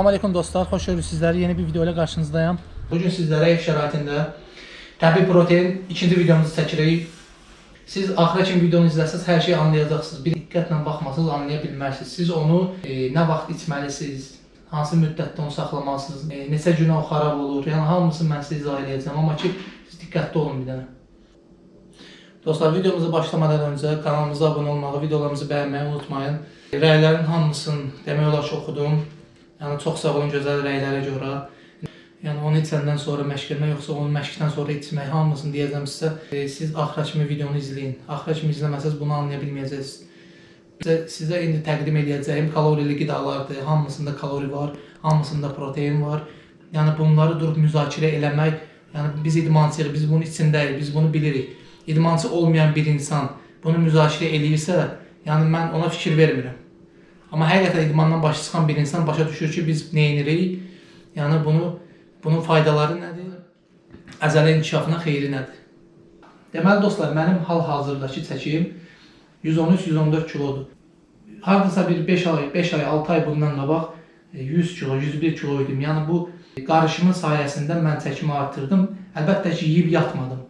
Salam aleyküm dostlar, xoş gördük sizləri. Yeni bir video ilə qarşınızdayım. Bugün sizlərə ev şəraitində təbii protein ikinci videomuzu çəkirik. Siz axıra kimi videonu izləsəz hər şeyi anlayacaqsınız. Bir diqqətlə baxmasınız, anlaya bilmərsiniz. Siz onu e, nə vaxt içməlisiniz, hansı müddətdə onu saxlamalısınız, e, neçə günə o xarab olur. Yəni hamısını mən sizə izah edəcəm, amma ki siz diqqətli olun bir dənə. Dostlar videomuza başlamadan öncə kanalımıza abunə olmağı, videolarımızı bəyənməyi unutmayın. Rəylərin hamısını demək olar ki oxudum. Yəni çox sağ olun gözəl rəylərə görə. Yəni onu içəndən sonra məşq etmək yoxsa onu məşqdən sonra içmək hamısını deyəcəm sizə. E, siz axıra videonu izləyin. Axıra kimi izləməsəz bunu anlaya bilməyəcəksiniz. Sizə indi təqdim edəcəyim kalorili qidalardır. Hamısında kalori var, hamısında protein var. Yəni bunları durub müzakirə eləmək, yəni biz idmançıyıq, biz bunun içindəyik, biz bunu bilirik. İdmançı olmayan bir insan bunu müzakirə eləyirsə, yəni mən ona fikir vermirəm. Amma həqiqətən idmandan başa çıxan bir insan başa düşür ki, biz nə edirik? Yəni bunu bunun faydaları nədir? Əzələ inkişafına xeyri nədir? Deməli dostlar, mənim hal-hazırdakı çəkim 113-114 kilodur. Hardasa bir 5 ay, 5 ay, 6 ay bundan qabaq e, 100 kilo, 101 kilo idim. Yəni bu qarışımın sayəsində mən çəkimi artırdım. Əlbəttə ki, yeyib yatmadım.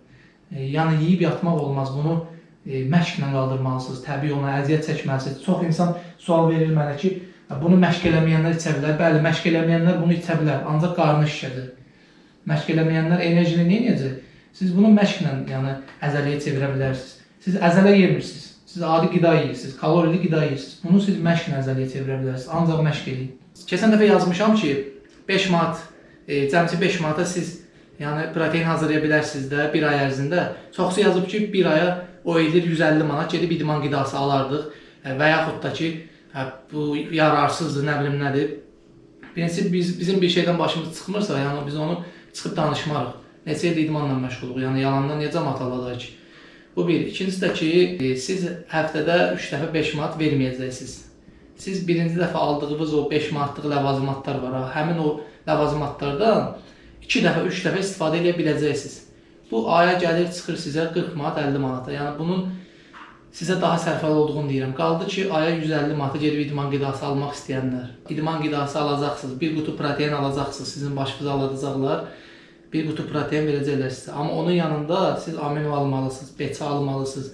E, Yəni yeyib yatmaq olmaz. Bunu e, məşqlə qaldırmalısınız. Təbii ona əziyyət çəkməlisiniz. Çox insan sual verir mənə ki, bunu məşq eləməyənlər içə bilər. Bəli, məşq eləməyənlər bunu içə bilər, ancaq qarnı şişəcək. Məşq eləməyənlər enerjini nə edəcək? Siz bunu məşqlə, yəni əzələyə çevirə bilərsiniz. Siz əzələ yemirsiniz. Siz adi qida yeyirsiniz, kalorili qida yeyirsiniz. Bunu siz məşqlə əzələyə çevirə bilərsiniz. Ancaq məşq eləyin. Keçən dəfə yazmışam ki, 5 manat, e, cəmsi 5 manata siz yəni protein hazırlaya bilərsiniz də bir ay ərzində. Çoxsu yazıb ki, bir aya o ildir 150 manat gedib idman qidası alardıq e, və yaxud da ki, hə, bu yararsızdır, nə bilim nədir. Birincisi biz bizim bir şeydən başımız çıxmırsa, yəni biz onu çıxıb danışmarıq. Neçə il idmanla məşğuluq, yəni yalandan niyə cəmaət aladar ki? Bu bir. İkincisi də ki, e, siz həftədə 3 dəfə 5 manat verməyəcəksiniz. Siz birinci dəfə aldığınız o 5 manatlıq ləvazimatlar var, həmin o ləvazimatlardan 2 dəfə, 3 dəfə istifadə edə biləcəksiniz. Bu aya gəlir çıxır sizə 40 manat, 50 manata. Yəni bunun sizə daha sərfəli olduğunu deyirəm. Qaldı ki, aya 150 manata gedib idman qidası almaq istəyənlər. İdman qidası alacaqsınız, bir qutu protein alacaqsınız, sizin başınıza alacaqlar. Bir qutu protein verəcəklər sizə. Amma onun yanında siz amino almalısınız, BC almalısınız.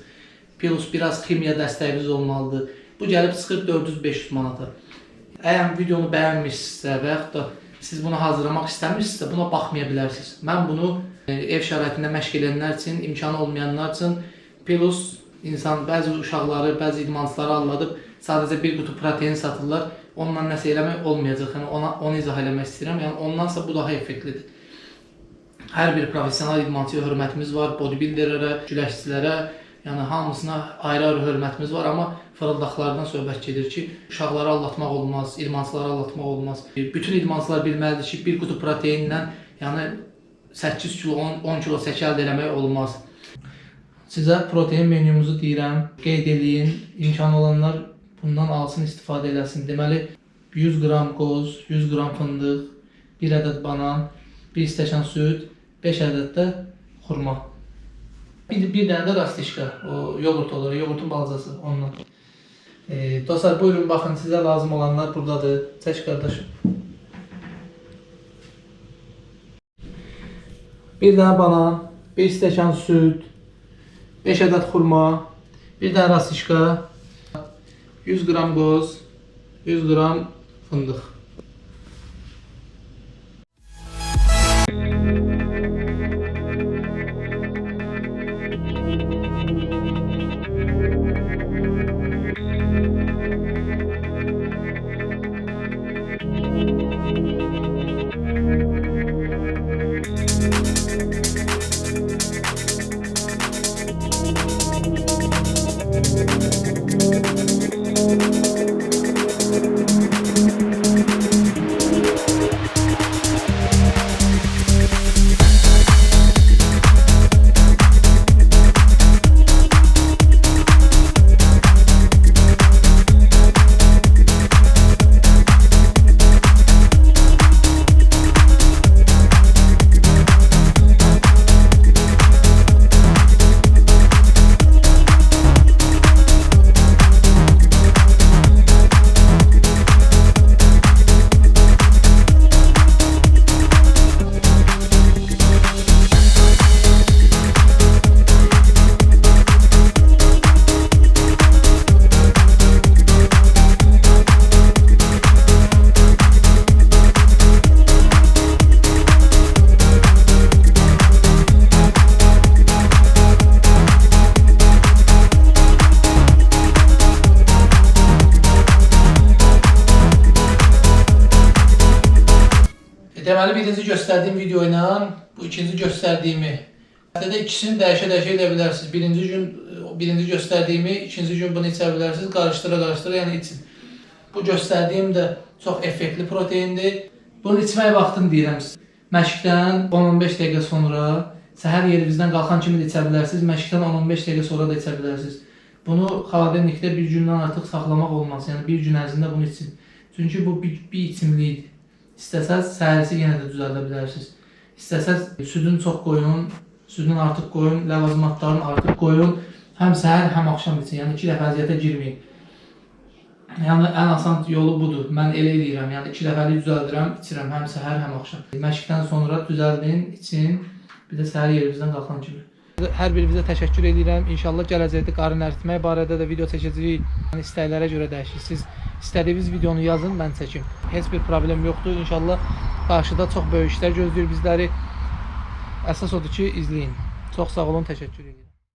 Plus biraz kimya dəstəyiniz olmalıdır. Bu gəlib çıxır 400-500 manata. Əgər videonu bəyənmirsinizsə və yaxud da siz bunu hazırlamaq istəmirsinizsə buna baxmaya bilərsiniz. Mən bunu e, ev şəraitində məşq edənlər üçün, imkanı olmayanlar üçün plus insan bəzi uşaqları, bəzi idmançıları anladıb sadəcə bir qutu protein satırlar. Onunla nəsə eləmək olmayacaq. Yəni ona onu izah eləmək istəyirəm. Yəni ondansa bu daha effektlidir. Hər bir professional idmançıya hörmətimiz var, bodybuilderlərə, güləşçilərə, yəni hamısına ayrı-ayrı hörmətimiz var, amma fırıldaqlardan söhbət gedir ki, uşaqları aldatmaq olmaz, idmançıları aldatmaq olmaz. Bütün idmançılar bilməlidir ki, bir qutu proteinlə, yəni 8 kilo, 10, 10 kilo əldə eləmək olmaz. Sizə protein menyumuzu deyirəm, qeyd eləyin. İmkanı olanlar bundan alsın, istifadə eləsin. Deməli 100 qram qoz, 100 qram fındıq, 1 ədəd banan, 1 stəkan süd, 5 ədəd də xurma. Bir, bir dənə də rastişka, o yoğurt olur, yoğurtun balacası ondan. E, dostlar buyurun baxın sizə lazım olanlar buradadır. Çək qardaşım. Bir dənə banan, 1 stəkan süd, 5 ədəd xurma, bir dənə rastişka, 100 qram qoz, 100 qram fındıq. Deməli birinci göstərdiyim video ilə bu ikinci göstərdiyimi həftədə ikisini dəyişə-dəyişə edə bilərsiniz. Birinci gün o birinci göstərdiyimi, ikinci gün bunu içə bilərsiniz. Qarışdıra-qarışdıra yəni için. Bu göstərdiyim də çox effektli proteindir. Bunu içmək vaxtını deyirəm sizə. Məşqdən 10-15 dəqiqə sonra səhər yerinizdən qalxan kimi də içə bilərsiniz. Məşqdən 10-15 dəqiqə sonra da içə bilərsiniz. Bunu xaladelnikdə bir gündən artıq saxlamaq olmaz. Yəni bir gün ərzində bunu için. Çünki bu bir, bir içimlikdir. İstəsəz səhərisi yenə də düzəldə bilərsiniz. İstəsəz südün çox qoyun, südün artıq qoyun, ləvazimatların artıq qoyun. Həm səhər, həm axşam için. Yəni iki dəfə əziyyətə girməyin. Yəni ən asan yolu budur. Mən elə edirəm. Yəni 2 dəfəlik düzəldirəm, içirəm həm səhər, həm axşam. Məşqdən sonra düzəldin, için. Bir də səhər yerinizdən qalxan kimi. Hər birinizə təşəkkür edirəm. İnşallah gələcəkdə qarın əritmək barədə də video çəkəcəyik. Yəni istəklərə görə dəyişir. Siz istədiyiniz videonu yazın, mən çəkim. Heç bir problem yoxdur. İnşallah qarşıda çox böyük işlər gözləyir bizləri. Əsas odur ki, izləyin. Çox sağ olun, təşəkkür edirəm.